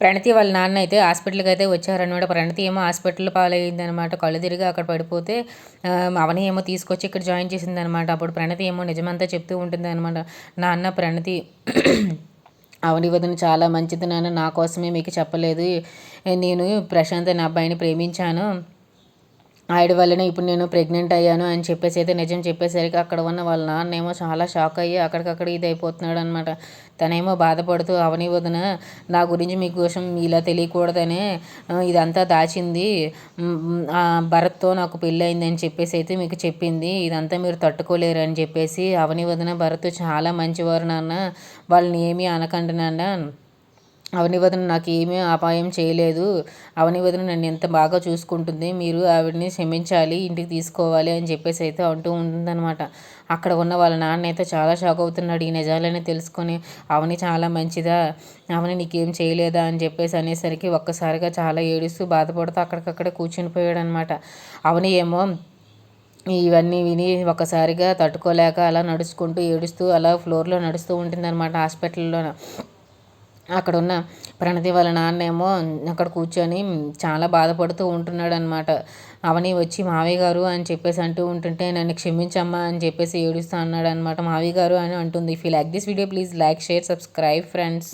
ప్రణతి వాళ్ళ నాన్న అయితే హాస్పిటల్కి అయితే వచ్చారనమాట ప్రణతి ఏమో హాస్పిటల్ పాలైందనమాట. కళ్ళు తిరిగి అక్కడ పడిపోతే అవని ఏమో తీసుకొచ్చి ఇక్కడ జాయిన్ చేసింది అనమాట అప్పుడు ప్రణతి ఏమో నిజమంతా చెప్తూ ఉంటుంది అనమాట నాన్న ప్రణతి అవని వదిన చాలా మంచిది నాన్న. నా కోసమే మీకు చెప్పలేదు. నేను ప్రశాంత్ అనే అబ్బాయిని ప్రేమించాను. ఆవిడ వల్లనే ఇప్పుడు నేను ప్రెగ్నెంట్ అయ్యాను అని చెప్పేసి అయితే నిజం చెప్పేసరికి అక్కడ ఉన్న వాళ్ళ నాన్న ఏమో చాలా షాక్ అయ్యి అక్కడికక్కడ ఇది అయిపోతున్నాడు అనమాట తనేమో బాధపడుతూ అవని వదిన నా గురించి మీకోసం ఇలా తెలియకూడదనే ఇదంతా దాచింది. భరత్తో నాకు పెళ్ళయింది అని చెప్పేసి అయితే మీకు చెప్పింది. ఇదంతా మీరు తట్టుకోలేరు అని చెప్పేసి అవని వదిన భరత్ చాలా మంచివారు నాన్న. వాళ్ళని ఏమీ అనకండి నాన్న. అవని వదిన నాకు ఏమీ అపాయం చేయలేదు. అవని వదిన నన్ను ఎంత బాగా చూసుకుంటుంది మీరు ఆవిడని క్షమించాలి ఇంటికి తీసుకోవాలి అని చెప్పేసి అయితే అంటూ ఉంటుందన్నమాట. అక్కడ ఉన్న వాళ్ళ నాన్న అయితే చాలా షాక్ అవుతున్నాడు. ఈ నిజాలని తెలుసుకొని అవని చాలా మంచిదా అవని నీకేం చేయలేదా అని చెప్పేసి అనేసరికి ఒక్కసారిగా చాలా ఏడుస్తూ బాధపడుతూ అక్కడికక్కడ కూర్చుని పోయాడు అనమాట అవని ఏమో ఇవన్నీ విని ఒక్కసారిగా తట్టుకోలేక అలా నడుచుకుంటూ ఏడుస్తూ అలా ఫ్లోర్లో నడుస్తూ ఉంటుందన్నమాట హాస్పిటల్లో అక్కడ ఉన్న ప్రణతి వాళ్ళ నాన్నేమో అక్కడ కూర్చొని చాలా బాధపడుతూ ఉంటున్నాడు అనమాట అవని వచ్చి మావయ్య గారు అని చెప్పేసి అంటూ ఉంటుంటే నన్ను క్షమించమ్మా అని చెప్పేసి ఏడుస్తూ అన్నాడు అనమాట మావయ్య గారు అని అంటుంది. If you like this video please like share subscribe friends